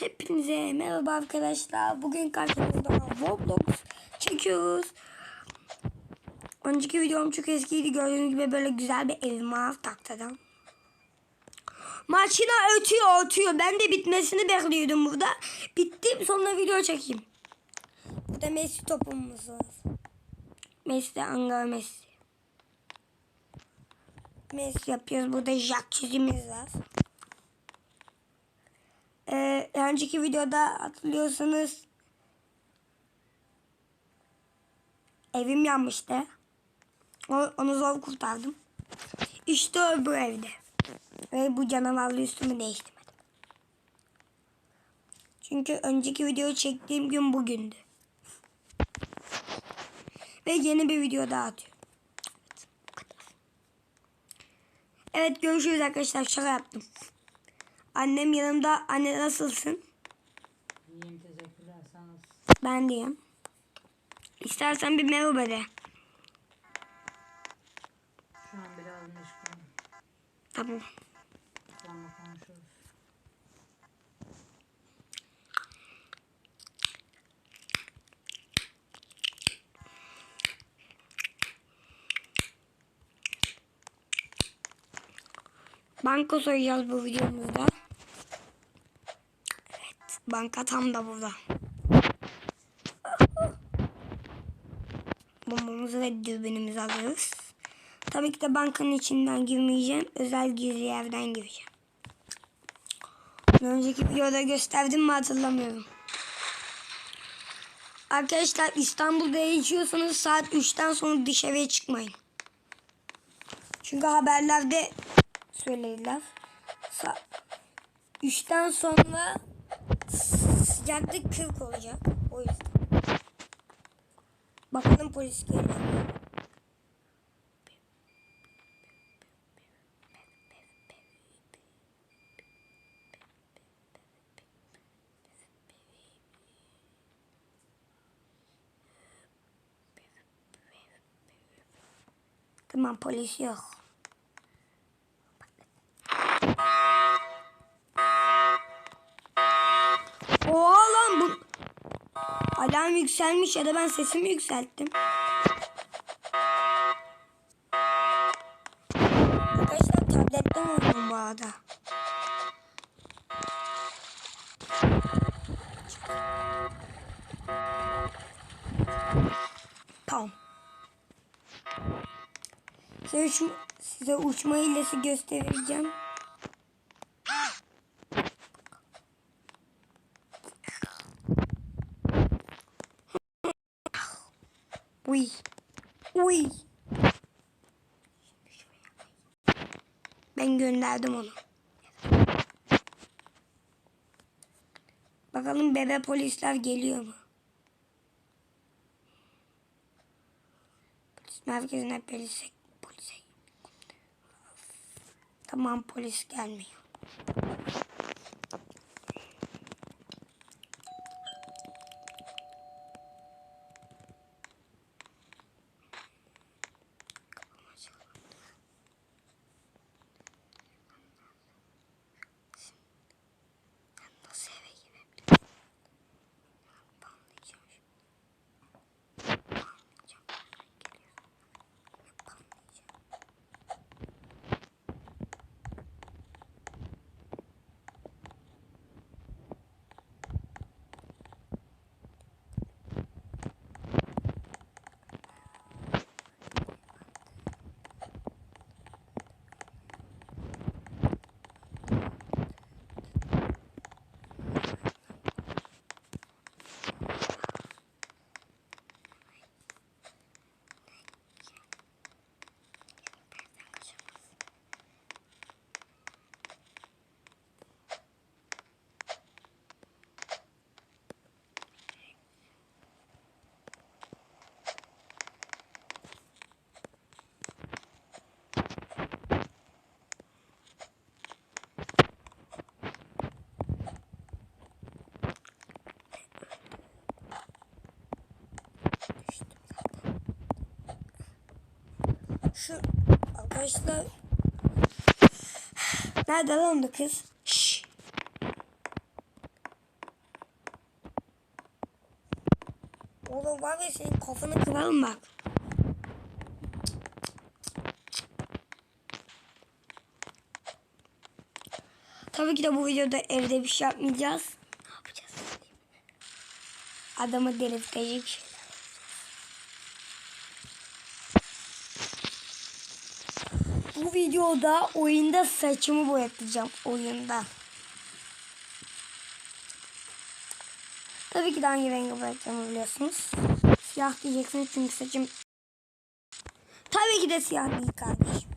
Hepinize merhaba arkadaşlar. Bugün karşınızda Roblox çekiyoruz. Önceki videom çok eskiydi. Gördüğünüz gibi böyle güzel bir var taktadan. Makine ötüyor ötüyor. Ben de bitmesini bekliyordum burada. Bitti sonra video çekeyim. Burada Messi topumuz var. Messi Angara Messi. Messi yapıyoruz. Burada jacuzzi'miz var. Ee, önceki videoda hatırlıyorsanız evim yanmıştı. Onu zor kurtardım. İşte o bu evde. Ve bu canavarlı üstümü değiştirmedim. Çünkü önceki videoyu çektiğim gün bugündü. Ve yeni bir video daha atıyorum. Evet görüşürüz arkadaşlar. Şaka yaptım. Annem yanımda. Anne nasılsın? İyiyim teşekkürler sağ olasın. Ben diyeyim. İstersen bir merhaba de. Şu an biraz meşgulüm. Tamam. Sonra konuşuruz. Banka soyacağız bu videomuzda. Banka tam da burada. Bombamızı ve dürbünümüzü alıyoruz. Tabii ki de bankanın içinden girmeyeceğim. Özel gizli yerden gireceğim. Önceki videoda gösterdim mi hatırlamıyorum. Arkadaşlar İstanbul'da yaşıyorsanız saat 3'ten sonra dışarıya çıkmayın. Çünkü haberlerde söylediler. Sa 3'ten sonra sıcaklık 40 olacak. O yüzden. Bakalım polis geliyor. Tamam polis yok. Oha lan bu. Alarm yükselmiş ya da ben sesimi yükselttim. Arkadaşlar tabletten oynuyorum bu arada. Tamam. Size, uçma, size uçma hilesi göstereceğim. Uy. Uy. Ben gönderdim onu. Bakalım bebe polisler geliyor mu? Polis merkezine polise, polise. Tamam polis gelmiyor. Şu arkadaşlar Nerede lan o kız? Şşş. Oğlum var ya senin kafanı kırarım bak. Tabii ki de bu videoda evde bir şey yapmayacağız. Ne yapacağız? Adamı delirtecek. Videoda oyunda saçımı boyatacağım. Oyunda. Tabii ki de hangi rengi boyatacağımı biliyorsunuz. Siyah diyeceksiniz çünkü saçım... Tabii ki de siyah değil kardeşim.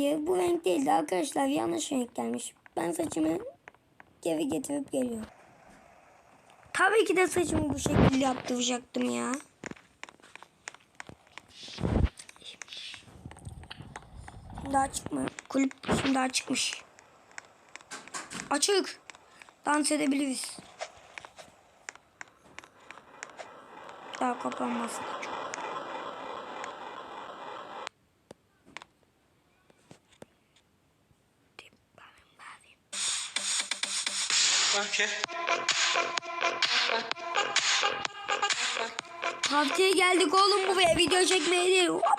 Hayır bu renk değildi arkadaşlar yanlış renk gelmiş. Ben saçımı geri getirip geliyorum. Tabii ki de saçımı bu şekilde yaptıracaktım ya. Şimdi daha çıkma. Kulüp şimdi daha çıkmış. Açık. Dans edebiliriz. Daha kapanmasın. Haftaya geldik oğlum buraya video çekmeye değil. Hoppa.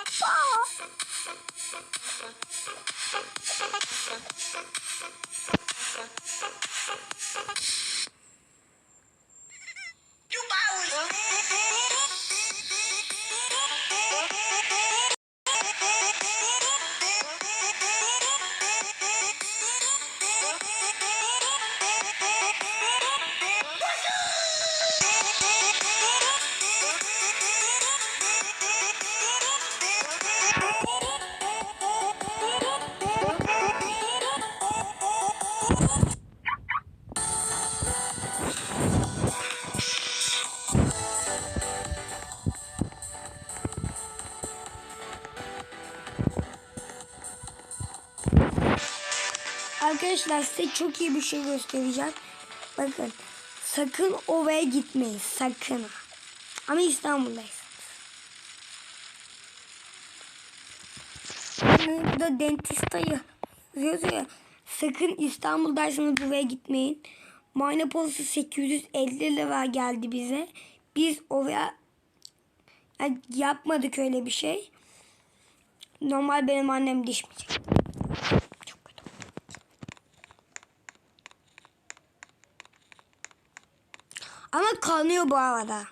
Arkadaşlar size çok iyi bir şey göstereceğim. Bakın sakın ovaya gitmeyin sakın. Ama İstanbul'dayız. Burada dentist dayı yazıyor ya. Sakın İstanbul'daysanız buraya gitmeyin. Muayene parası 850 lira geldi bize. Biz oraya yani yapmadık öyle bir şey. Normal benim annem dişmeyecek. Çok kötü. Ama kanıyor bu arada.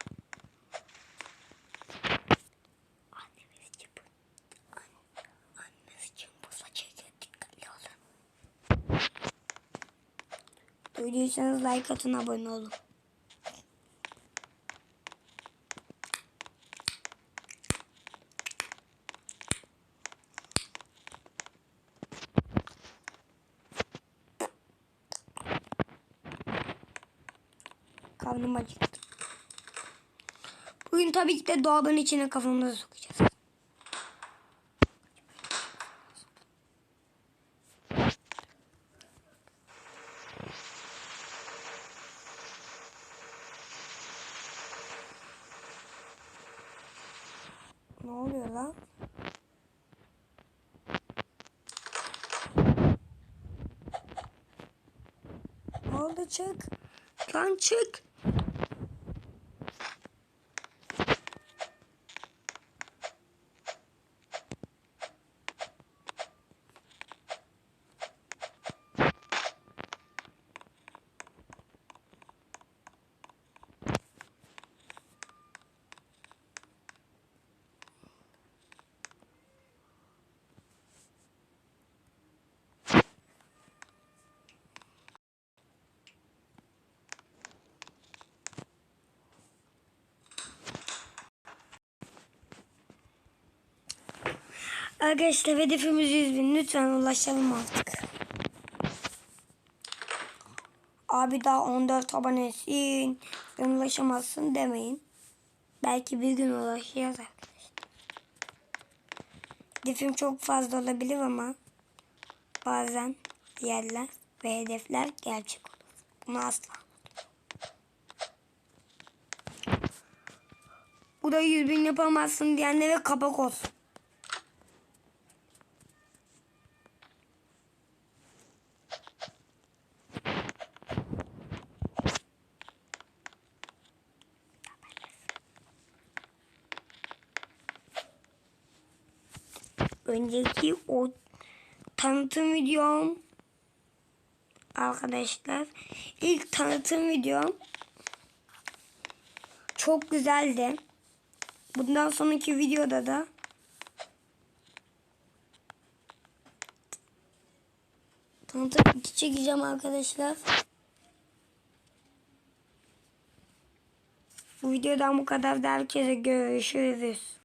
Duyduysanız like atın abone olun. Karnım acıktı. Bugün tabii ki de dolabın içine kafamızı sokacağız. Ne oluyor lan? Ne oldu çık? Lan çık. Arkadaşlar hedefimiz 100 bin. Lütfen ulaşalım artık. Abi daha 14 abonesin. Sen ulaşamazsın demeyin. Belki bir gün ulaşacağız arkadaşlar. Hedefim çok fazla olabilir ama bazen yerler ve hedefler gerçek olur. Bunu asla. Bu da 100 bin yapamazsın diyenlere kapak olsun. Önceki o tanıtım videom arkadaşlar ilk tanıtım videom çok güzeldi. Bundan sonraki videoda da tanıtım iki çekeceğim arkadaşlar. Bu videodan bu kadar da herkese görüşürüz.